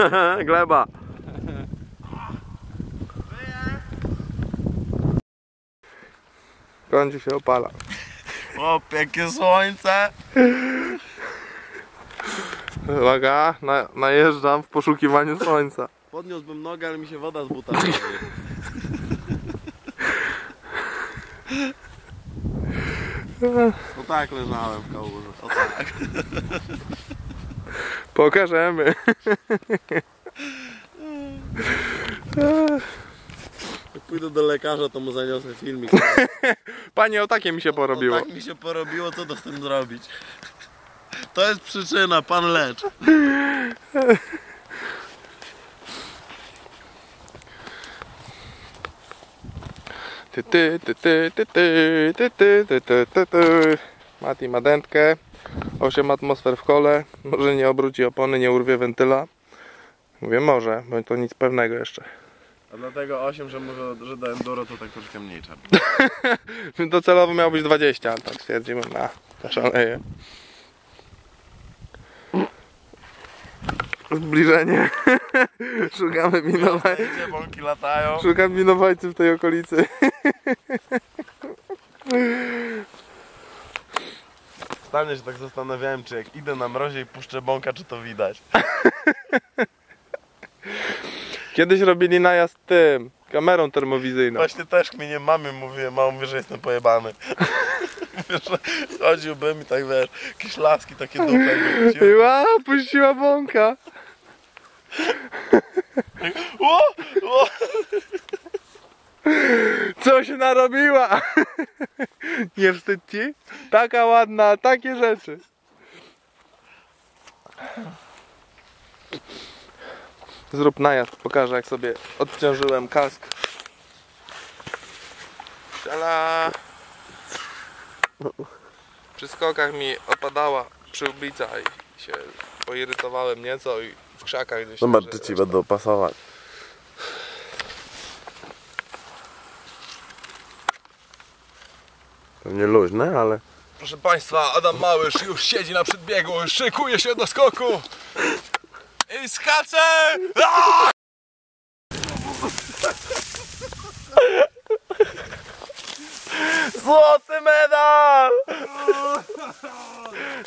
Gleba. Kończy się opala. O, jakie słońce! Uwaga, na, najeżdżam w poszukiwaniu słońca. Podniósłbym nogę, ale mi się woda z buta leje. O tak leżałem w kałuży. O tak. Pokażemy. Jak pójdę do lekarza, to mu zaniosę filmik. Panie, o takie mi się porobiło. O, tak mi się porobiło, co to z tym zrobić? To jest przyczyna, pan lecz. Ty, ty, ty, ty, ty, ty, ty, ty, ty, ty, ty, ty. Mati ma dętkę. 8 atmosfer w kole. Może nie obróci opony, nie urwie wentyla. Mówię może, bo to nic pewnego jeszcze. A dlatego 8, że może, że do enduro to tak troszkę mniej trzeba. Docelowo miał być 20, ale tak stwierdzimy, na, zaszaleję. Zbliżenie. Szukamy winowajców. Szukam winowajców w tej okolicy. Się tak zastanawiałem, czy jak idę na mrozie i puszczę bąka, czy to widać. Kiedyś robili najazd tym, kamerą termowizyjną. Właśnie też mnie nie mamy mówiłem, mama mówi, że jestem pojebany. Że chodziłbym i tak wiesz, jakieś laski takie dupę Ła, puściła bąka. o, o, Co się narobiła? Nie wstyd ci? Taka ładna, takie rzeczy. Zrób najazd, pokażę jak sobie odciążyłem kask. Siala. Przy skokach mi opadała przyłbica i się poirytowałem nieco i w krzakach gdzieś czy ci będą pasować. Pewnie luźne, ale... Proszę Państwa, Adam Małysz już siedzi na przedbiegu, szykuje się do skoku i skacze! Złoty medal!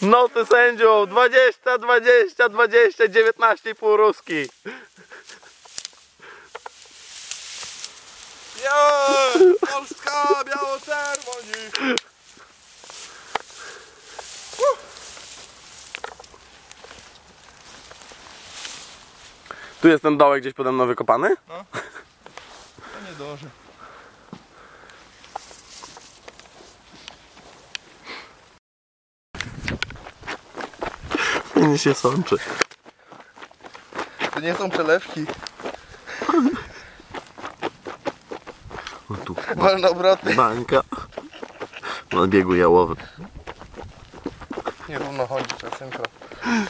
Noty sędziów 20, 20, 20, 19,5 ruski. Yeah! Polska, biało-czerwoni! Tu jest ten dołek gdzieś pode mną wykopany? To nie dążę. Nie się sączy. To nie są przelewki. O tu, Wolne obroty. bańka. Na biegu jałowym. Nierówno chodzi, to synchro.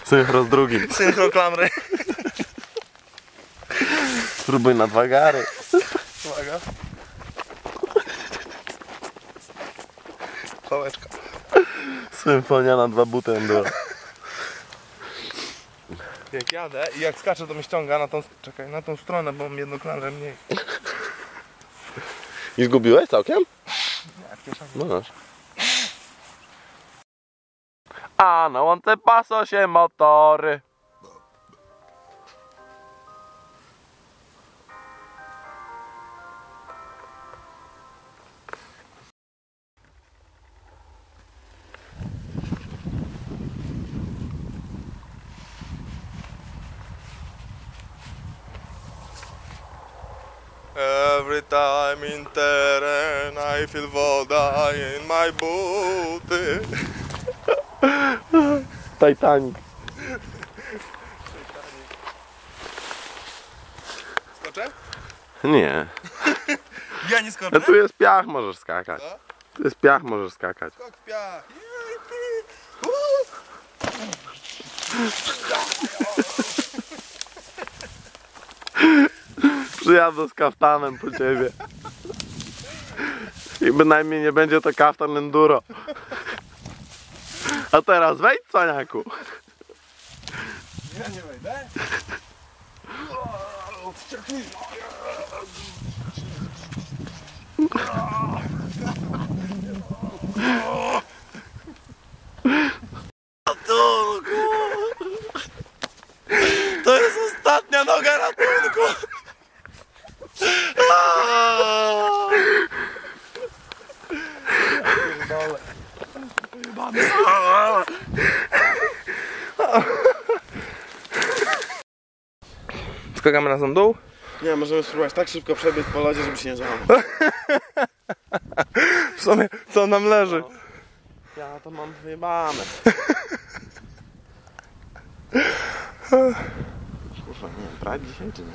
Synchro z drugim. Synchro klamry. Spróbuj na dwa gary. Uwaga. Pałeczka. Symfonia na dwa buty enduro. Jak jadę i jak skaczę to mnie ściąga na tą, czekaj, na tą stronę, bo mam jedną klamrę mniej. I zgubiłeś całkiem? Nie, No. A no on te paso się motory. Every time in teren I feel woda in my buty. Titanic. Skoczę? Nie. Ja nie skoczę? A tu jest piach, możesz skakać. Co? Tu jest piach, możesz skakać. Skok w piach. Jej, Przyjadę z kaftanem po ciebie. I bynajmniej nie będzie to kaftan enduro. A teraz wejdź, cwaniaku. Ja nie wejdę. To jest ostatnia noga ratunku! Aaaa! Ja pierdolę. Aaaa! Skakamy na sam dół. Nie, możemy spróbować tak szybko przebiec po lodzie, żeby się nie załamać. W sumie, co nam leży? Ja to mam wyjebane. Kurwa, nie wiem, dzisiaj czy nie?